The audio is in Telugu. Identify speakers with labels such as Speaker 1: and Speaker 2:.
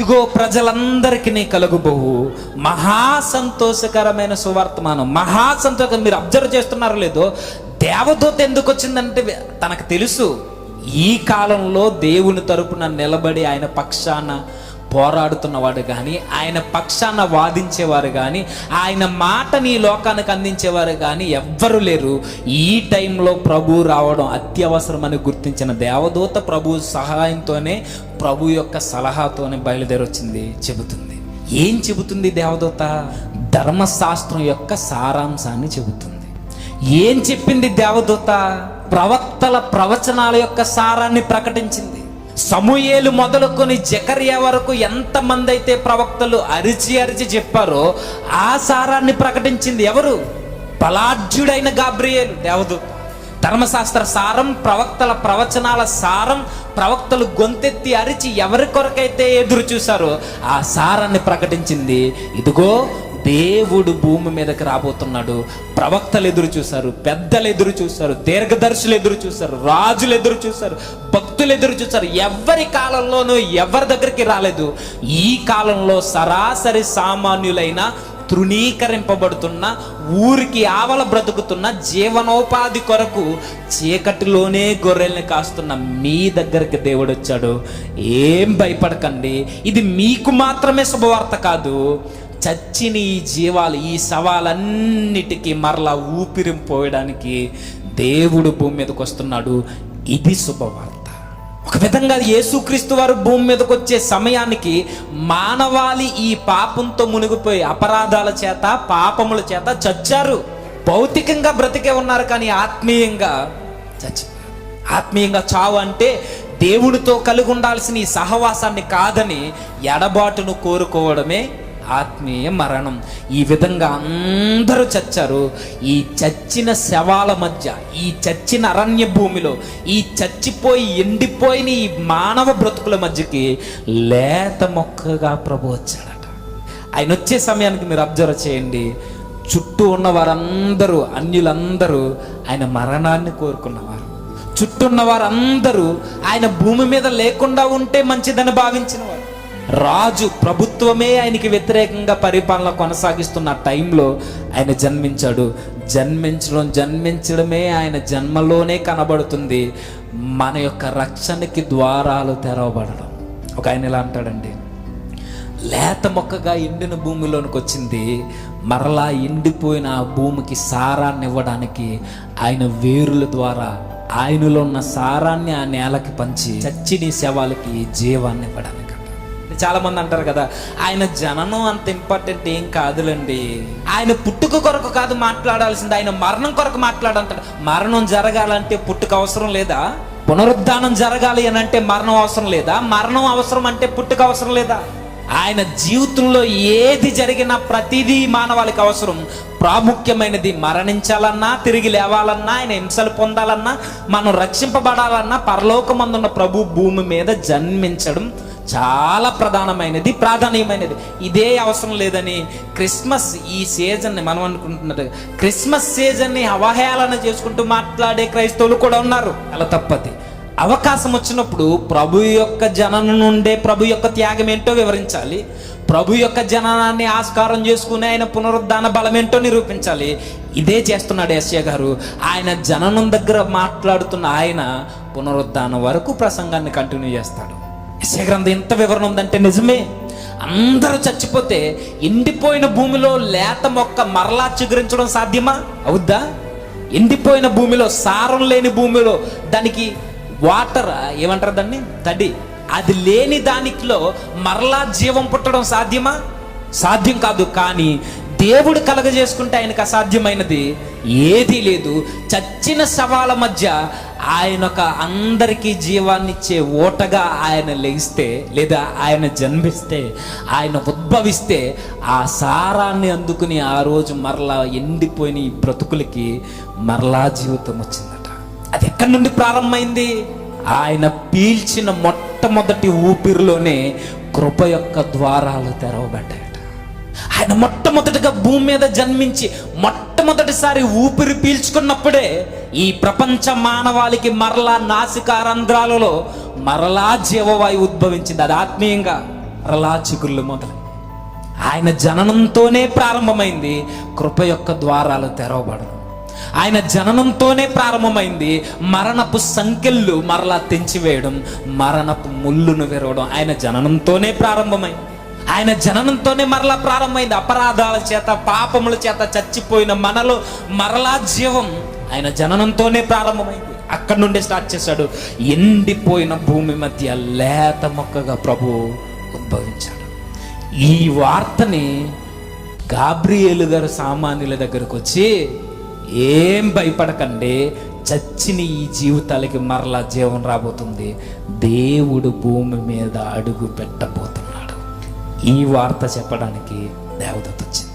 Speaker 1: ఇదిగో ప్రజలందరికీ కలుగుబోవు. మహా సంతోషకరమైన సువర్తమానం. మహా సంతోషం. మీరు అబ్జర్వ్ చేస్తున్నారో లేదో దేవదూత ఎందుకు వచ్చిందంటే తనకు తెలుసు. ఈ కాలంలో దేవుని తరపున నిలబడి ఆయన పక్షాన పోరాడుతున్నవాడు కానీ ఆయన పక్షాన వాదించేవారు కానీ ఆయన మాటని ఈ లోకానికి అందించేవారు కానీ ఎవ్వరు లేరు. ఈ టైంలో ప్రభు రావడం అత్యవసరమని గుర్తించిన దేవదూత ప్రభు సహాయంతోనే ప్రభు యొక్క సలహాతోనే బయలుదేరొచ్చింది చెబుతుంది. ఏం చెబుతుంది దేవదూత? ధర్మశాస్త్రం యొక్క సారాంశాన్ని చెబుతుంది. ఏం చెప్పింది దేవదూత? ప్రవక్తల ప్రవచనాల యొక్క సారాన్ని ప్రకటించింది. సమూయేలు మొదలుకొని జకర్యా వరకు ఎంతమంది అయితే ప్రవక్తలు అరిచి అరిచి చెప్పారో ఆ సారాన్ని ప్రకటించింది ఎవరు? బలాఢ్యుడైన గాబ్రియేలు దేవదూత. ధర్మశాస్త్ర సారం ప్రవక్తల ప్రవచనాల సారం ప్రవక్తలు గొంతెత్తి అరిచి ఎవరి కొరకైతే ఎదురు చూశారో ఆ సారాన్ని ప్రకటించింది. ఇదిగో దేవుడు భూమి మీదకి రాబోతున్నాడు. ప్రవక్తలు ఎదురు చూశారు పెద్దలు ఎదురు చూశారు దీర్ఘదర్శులు ఎదురు చూశారు రాజులు ఎదురు చూశారు భక్తులు ఎదురు చూశారు. ఎవరి కాలంలోనూ ఎవరి దగ్గరికి రాలేదు. ఈ కాలంలో సరాసరి సామాన్యులైన తృణీకరింపబడుతున్న ఊరికి ఆవల బ్రతుకుతున్న జీవనోపాధి కొరకు చీకటిలోనే గొర్రెల్ని కాస్తున్న మీ దగ్గరికి దేవుడు వచ్చాడు. ఏం భయపడకండి. ఇది మీకు మాత్రమే శుభవార్త కాదు. చచ్చిన ఈ జీవాలు ఈ శవాలన్నిటికీ మరలా ఊపిరి పోయడానికి దేవుడు భూమి మీదకి వస్తున్నాడు. ఇది శుభవార్త. ఒక విధంగా యేసుక్రీస్తు వారు భూమి మీదకి వచ్చే సమయానికి మానవాళి ఈ పాపంతో మునిగిపోయి అపరాధాల చేత పాపముల చేత చచ్చారు. భౌతికంగా బ్రతికే ఉన్నారు కానీ ఆత్మీయంగా చచ్చి ఆత్మీయంగా చావు అంటే దేవుడితో కలిగి ఉండాల్సిన ఈ సహవాసాన్ని కాదని ఎడబాటును కోరుకోవడమే ఆత్మీయ మరణం. ఈ విధంగా అందరూ చచ్చారు. ఈ చచ్చిన శవాల మధ్య ఈ చచ్చిన అరణ్య భూమిలో ఈ చచ్చిపోయి ఎండిపోయిన ఈ మానవ బ్రతుకుల మధ్యకి లేత మొక్కగా ప్రభు వచ్చాడట. ఆయన వచ్చే సమయానికి మీరు అబ్జర్వ్ చేయండి. చుట్టూ ఉన్న వారందరూ అన్యులందరూ ఆయన మరణాన్ని కోరుకున్నవారు. చుట్టూ ఉన్న వారందరూ ఆయన భూమి మీద లేకుండా ఉంటే మంచిదని భావించిన వారు రాజు ప్రభుత్వమే ఆయనకి వ్యతిరేకంగా పరిపాలన కొనసాగిస్తున్న టైంలో ఆయన జన్మించాడు. జన్మించడం జన్మించడమే ఆయన జన్మలోనే కనబడుతుంది. మన యొక్క రక్షణకి ద్వారాలు తెరవబడడం. ఒక ఆయన ఇలా అంటాడండి? లేత మొక్కగా ఎండిన భూమిలోనికి వచ్చింది. మరలా ఎండిపోయిన ఆ భూమికి సారాన్ని ఇవ్వడానికి ఆయన వేరుల ద్వారా ఆయనలో ఉన్న సారాన్ని ఆ నేలకి పంచి చచ్చిని శవాలకి జీవాన్ని ఇవ్వడానికి. చాలా మంది అంటారు కదా ఆయన జననం అంత ఇంపార్టెంట్ ఏం కాదులండి. ఆయన పుట్టుక కొరకు కాదు మాట్లాడాల్సింది ఆయన మరణం కొరకు మాట్లాడంటాడు. మరణం జరగాలంటే పుట్టుక అవసరం లేదా? పునరుద్ధానం జరగాలి అని అంటే మరణం అవసరం లేదా? మరణం అవసరం అంటే పుట్టుక అవసరం లేదా? ఆయన జీవితంలో ఏది జరిగినా ప్రతిదీ మానవాళికి అవసరం. ప్రాముఖ్యమైనది మరణించాలన్నా తిరిగి లేవాలన్నా ఆయన హింసలు పొందాలన్నా మనం రక్షింపబడాలన్నా పరలోకమందున్న ప్రభు భూమి మీద జన్మించడం చాలా ప్రధానమైనది ప్రాధాన్యమైనది. ఇదే అవసరం లేదని క్రిస్మస్ ఈ సీజన్ని మనం అనుకుంటున్నట్టు క్రిస్మస్ సీజన్ని అవహేళన చేసుకుంటూ మాట్లాడే క్రైస్తవులు కూడా ఉన్నారు. అలా తప్పది. అవకాశం వచ్చినప్పుడు ప్రభు యొక్క జనన నుండే ప్రభు యొక్క త్యాగం ఏంటో వివరించాలి. ప్రభు యొక్క జననాన్ని ఆస్కారం చేసుకుని ఆయన పునరుద్ధాన బలం ఏంటో నిరూపించాలి. ఇదే చేస్తున్నాడు ఎస్ఏ గారు. ఆయన జననం దగ్గర మాట్లాడుతున్న ఆయన పునరుద్ధానం వరకు ప్రసంగాన్ని కంటిన్యూ చేస్తాడు. ఎస్ఏ గ్రంథం ఎంత వివరణ ఉందంటే నిజమే. అందరూ చచ్చిపోతే ఎండిపోయిన భూమిలో లేత మొక్క మరలా చిగురించడం సాధ్యమా? అవుద్దా? ఎండిపోయిన భూమిలో సారం లేని భూమిలో దానికి వాటర్ ఏమంటారు దాన్ని? తడి. అది లేని దానిలో మరలా జీవం పుట్టడం సాధ్యమా? సాధ్యం కాదు. కానీ దేవుడు కలగజేసుకుంటే ఆయనకు అసాధ్యమైనది ఏదీ లేదు. చచ్చిన సవాల మధ్య ఆయన ఒక అందరికీ జీవాన్నిచ్చే ఓటగా ఆయన లేస్తే లేదా ఆయన జన్మిస్తే ఆయన ఉద్భవిస్తే ఆ సారాన్ని అందుకుని ఆ రోజు మరలా ఎండిపోయిన ఈ బ్రతుకులకి మరలా జీవితం వచ్చిందట. అది ఎక్కడి నుండి ప్రారంభమైంది? ఆయన పీల్చిన మొట్టమొదటి ఊపిరిలోనే కృప యొక్క ద్వారాలు తెరవబడ్డాయి. ఆయన మొట్టమొదటిగా భూమి మీద జన్మించి మొట్టమొదటిసారి ఊపిరి పీల్చుకున్నప్పుడే ఈ ప్రపంచ మానవాళికి మరలా నాసికా రంధ్రాలలో మరలా జీవవాయు ఉద్భవించింది. అది ఆత్మీయంగా మరలా చిగుళ్ళు మొదలు. ఆయన జననంతోనే ప్రారంభమైంది. కృప యొక్క ద్వారాలు తెరవబడడం ఆయన జననంతోనే ప్రారంభమైంది. మరణపు సంఖ్యలు మరలా తెంచివేయడం మరణపు ముళ్ళును విరవడం. ఆయన జననంతోనే ప్రారంభమైంది. ఆయన జననంతోనే మరలా ప్రారంభమైంది. అపరాధాల చేత పాపముల చేత చచ్చిపోయిన మనలో మరలా జీవం ఆయన జననంతోనే ప్రారంభమైంది. అక్కడి నుండి స్టార్ట్ చేశాడు. ఎండిపోయిన భూమి మధ్య లేత మొక్కగా ప్రభు ఉద్భవించాడు. ఈ వార్తని గాబ్రియేలు గారు సామాన్యుల దగ్గరకు వచ్చి ఏం భయపడకండి. చచ్చిన ఈ జీవితాలకి మరలా జీవం రాబోతుంది. దేవుడు భూమి మీద అడుగు పెట్టబోతుంది ఈ వార్త చెప్పడానికి దేవదత్త వచ్చింది.